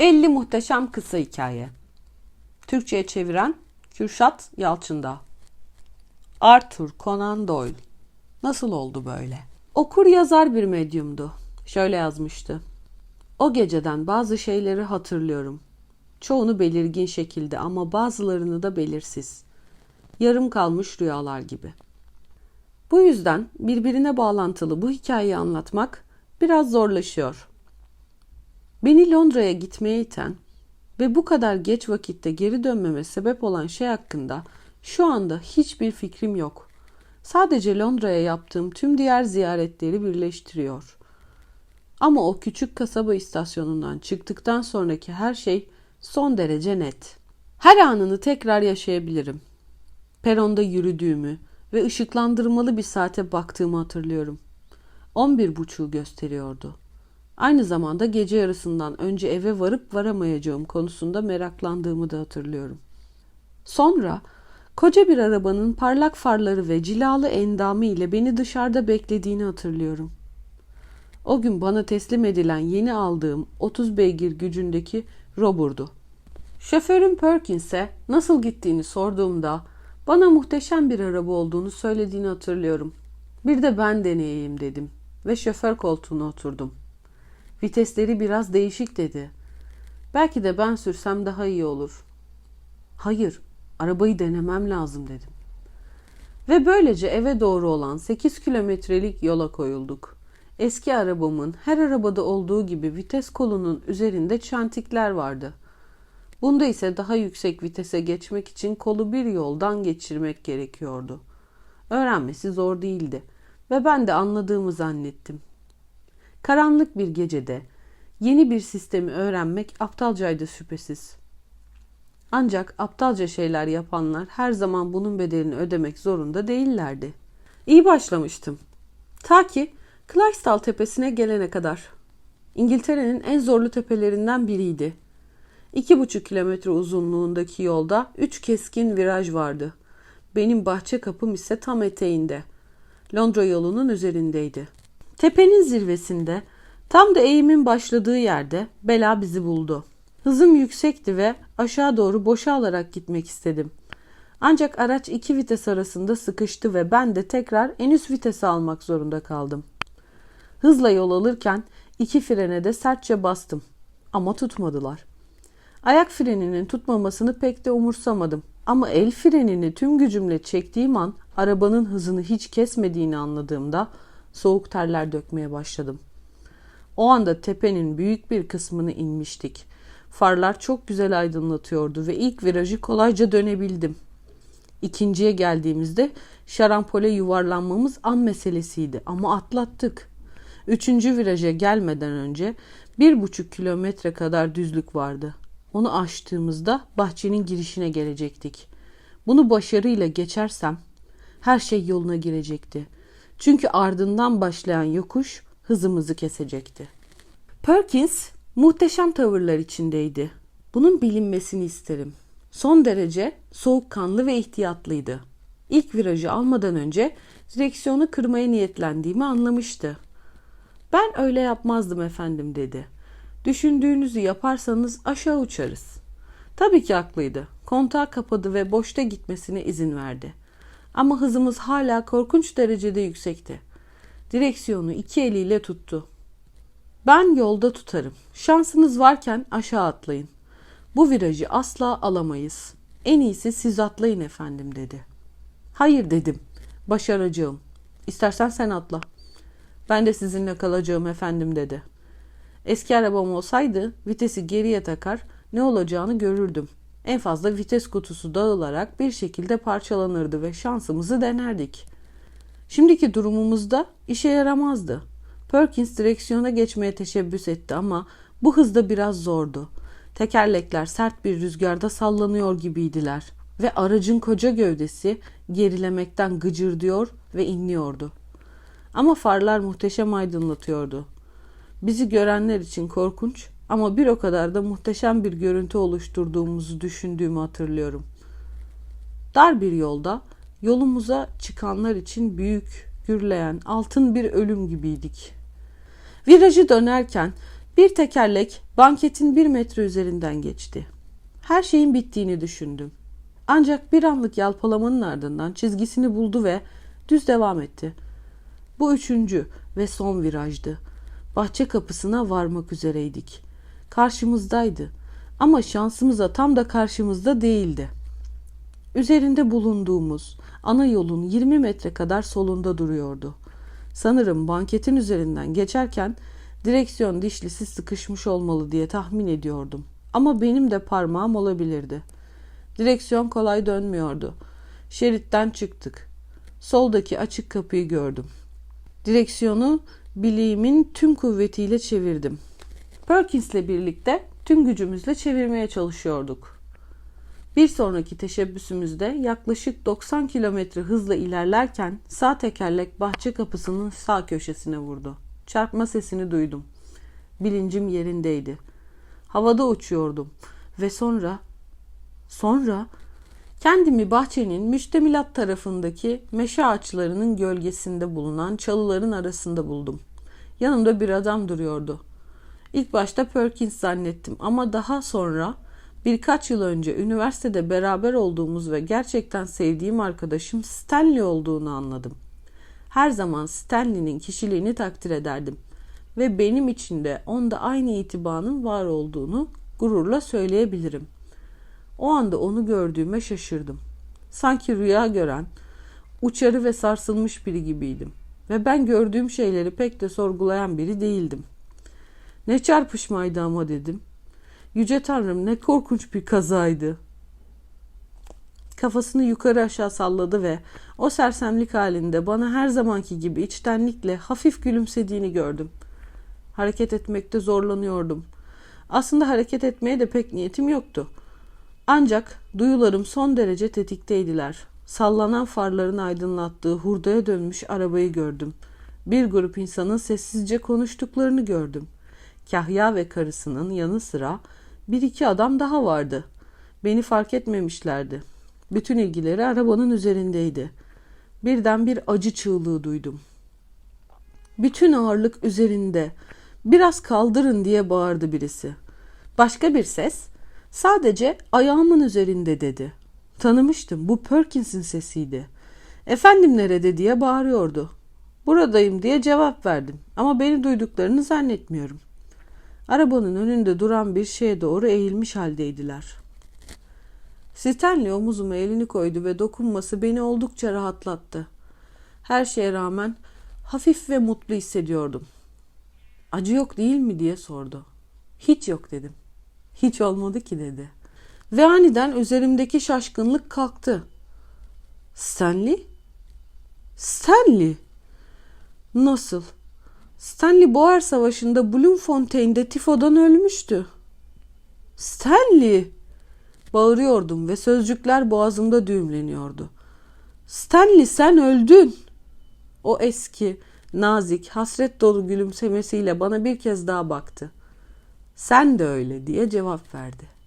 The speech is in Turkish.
50 muhteşem kısa hikaye. Türkçe'ye çeviren Kürşat Yalçında. Arthur Conan Doyle. Nasıl oldu böyle? Okur yazar bir medyumdu. Şöyle yazmıştı. O geceden bazı şeyleri hatırlıyorum. Çoğunu belirgin şekilde ama bazılarını da belirsiz. Yarım kalmış rüyalar gibi. Bu yüzden birbirine bağlantılı bu hikayeyi anlatmak biraz zorlaşıyor. Beni Londra'ya gitmeye iten ve bu kadar geç vakitte geri dönmeme sebep olan şey hakkında şu anda hiçbir fikrim yok. Sadece Londra'ya yaptığım tüm diğer ziyaretleri birleştiriyor. Ama o küçük kasaba istasyonundan çıktıktan sonraki her şey son derece net. Her anını tekrar yaşayabilirim. Peronda yürüdüğümü ve ışıklandırmalı bir saate baktığımı hatırlıyorum. 11 buçuğu gösteriyordu. Aynı zamanda gece yarısından önce eve varıp varamayacağım konusunda meraklandığımı da hatırlıyorum. Sonra koca bir arabanın parlak farları ve cilalı endamı ile beni dışarıda beklediğini hatırlıyorum. O gün bana teslim edilen yeni aldığım 30 beygir gücündeki Robur'du. Şoförüm Perkins'e nasıl gittiğini sorduğumda bana muhteşem bir araba olduğunu söylediğini hatırlıyorum. Bir de ben deneyeyim dedim ve şoför koltuğuna oturdum. Vitesleri biraz değişik dedi. Belki de ben sürsem daha iyi olur. Hayır, arabayı denemem lazım dedim. Ve böylece eve doğru olan 8 kilometrelik yola koyulduk. Eski arabamın her arabada olduğu gibi vites kolunun üzerinde çentikler vardı. Bunda ise daha yüksek vitese geçmek için kolu bir yoldan geçirmek gerekiyordu. Öğrenmesi zor değildi ve ben de anladığımı zannettim. Karanlık bir gecede yeni bir sistemi öğrenmek aptalcaydı şüphesiz. Ancak aptalca şeyler yapanlar her zaman bunun bedelini ödemek zorunda değillerdi. İyi başlamıştım. Ta ki Clydesdale tepesine gelene kadar. İngiltere'nin en zorlu tepelerinden biriydi. İki buçuk kilometre uzunluğundaki yolda üç keskin viraj vardı. Benim bahçe kapım ise tam eteğinde. Londra yolunun üzerindeydi. Tepenin zirvesinde, tam da eğimin başladığı yerde bela bizi buldu. Hızım yüksekti ve aşağı doğru boşalarak gitmek istedim. Ancak araç iki vites arasında sıkıştı ve ben de tekrar en üst vitesi almak zorunda kaldım. Hızla yol alırken iki frene de sertçe bastım. Ama tutmadılar. Ayak freninin tutmamasını pek de umursamadım. Ama el frenini tüm gücümle çektiğim an arabanın hızını hiç kesmediğini anladığımda soğuk terler dökmeye başladım. O anda tepenin büyük bir kısmını inmiştik. Farlar çok güzel aydınlatıyordu ve ilk virajı kolayca dönebildim. İkinciye geldiğimizde şarampole yuvarlanmamız an meselesiydi ama atlattık. Üçüncü viraja gelmeden önce bir buçuk kilometre kadar düzlük vardı. Onu aştığımızda bahçenin girişine gelecektik. Bunu başarıyla geçersem her şey yoluna girecekti. Çünkü ardından başlayan yokuş hızımızı kesecekti. Perkins muhteşem tavırlar içindeydi. Bunun bilinmesini isterim. Son derece soğukkanlı ve ihtiyatlıydı. İlk virajı almadan önce direksiyonu kırmaya niyetlendiğimi anlamıştı. Ben öyle yapmazdım efendim dedi. Düşündüğünüzü yaparsanız aşağı uçarız. Tabii ki haklıydı. Kontağı kapadı ve boşta gitmesine izin verdi. Ama hızımız hala korkunç derecede yüksekti. Direksiyonu iki eliyle tuttu. Ben yolda tutarım. Şansınız varken aşağı atlayın. Bu virajı asla alamayız. En iyisi siz atlayın efendim dedi. Hayır dedim. Başaracağım. İstersen sen atla. Ben de sizinle kalacağım efendim dedi. Eski arabam olsaydı vitesi geriye takar ne olacağını görürdüm. En fazla vites kutusu dağılarak bir şekilde parçalanırdı ve şansımızı denerdik. Şimdiki durumumuzda işe yaramazdı. Perkins direksiyona geçmeye teşebbüs etti ama bu hızda biraz zordu. Tekerlekler sert bir rüzgarda sallanıyor gibiydiler ve aracın koca gövdesi gerilemekten gıcırdıyor ve inliyordu. Ama farlar muhteşem aydınlatıyordu. Bizi görenler için korkunç ama bir o kadar da muhteşem bir görüntü oluşturduğumuzu düşündüğümü hatırlıyorum. Dar bir yolda yolumuza çıkanlar için büyük, gürleyen, altın bir ölüm gibiydik. Virajı dönerken Bir tekerlek banketin bir metre üzerinden geçti. Her şeyin bittiğini düşündüm. Ancak bir anlık yalpalamanın ardından çizgisini buldu ve düz devam etti. Bu üçüncü ve son virajdı. Bahçe kapısına varmak üzereydik. Karşımızdaydı ama şansımıza tam da karşımızda değildi. Üzerinde bulunduğumuz ana yolun 20 metre kadar solunda duruyordu. Sanırım banketin üzerinden geçerken direksiyon dişlisi sıkışmış olmalı diye tahmin ediyordum. Ama benim de parmağım olabilirdi. Direksiyon kolay dönmüyordu. Şeritten çıktık. Soldaki açık kapıyı gördüm. Direksiyonu bileğimin tüm kuvvetiyle çevirdim. Perkins'le birlikte tüm gücümüzle çevirmeye çalışıyorduk. Bir sonraki teşebbüsümüzde yaklaşık 90 kilometre hızla ilerlerken sağ tekerlek bahçe kapısının sağ köşesine vurdu. Çarpma sesini duydum. Bilincim yerindeydi. Havada uçuyordum ve sonra sonra kendimi bahçenin müştemilat tarafındaki meşe ağaçlarının gölgesinde bulunan çalıların arasında buldum. Yanımda bir adam duruyordu. İlk başta Perkins zannettim ama daha sonra birkaç yıl önce üniversitede beraber olduğumuz ve gerçekten sevdiğim arkadaşım Stanley olduğunu anladım. Her zaman Stanley'nin kişiliğini takdir ederdim ve benim için de onda aynı itibarın var olduğunu gururla söyleyebilirim. O anda onu gördüğüme şaşırdım. Sanki rüya gören, uçarı ve sarsılmış biri gibiydim ve ben gördüğüm şeyleri pek de sorgulayan biri değildim. Ne çarpışmaydı ama dedim. Yüce Tanrım ne korkunç bir kazaydı. Kafasını yukarı aşağı salladı ve o sersemlik halinde bana her zamanki gibi içtenlikle hafif gülümsediğini gördüm. Hareket etmekte zorlanıyordum. Aslında hareket etmeye de pek niyetim yoktu. Ancak duyularım son derece tetikteydiler. Sallanan farların aydınlattığı hurdaya dönmüş arabayı gördüm. Bir grup insanın sessizce konuştuklarını gördüm. Kahya ve karısının yanı sıra bir iki adam daha vardı. Beni fark etmemişlerdi. Bütün ilgileri arabanın üzerindeydi. Birden bir acı çığlığı duydum. Bütün ağırlık üzerinde. Biraz kaldırın diye bağırdı birisi. Başka bir ses sadece ayağımın üzerinde dedi. Tanımıştım. Bu Perkins'in sesiydi. Efendim nerede diye bağırıyordu. Buradayım diye cevap verdim ama beni duyduklarını zannetmiyorum. Arabanın önünde duran bir şeye doğru eğilmiş haldeydiler. Stanley omuzuma elini koydu ve dokunması beni oldukça rahatlattı. Her şeye rağmen hafif ve mutlu hissediyordum. Acı yok değil mi diye sordu. Hiç yok dedim. Hiç olmadı ki dedi. Ve aniden üzerimdeki şaşkınlık kalktı. Stanley? Stanley? Nasıl? Stanley Boer Savaşı'nda Bloemfontein'de tifodan ölmüştü. Stanley! Bağırıyordum ve sözcükler boğazımda düğümleniyordu. Stanley sen öldün. O eski, nazik, hasret dolu gülümsemesiyle bana bir kez daha baktı. Sen de öyle diye cevap verdi.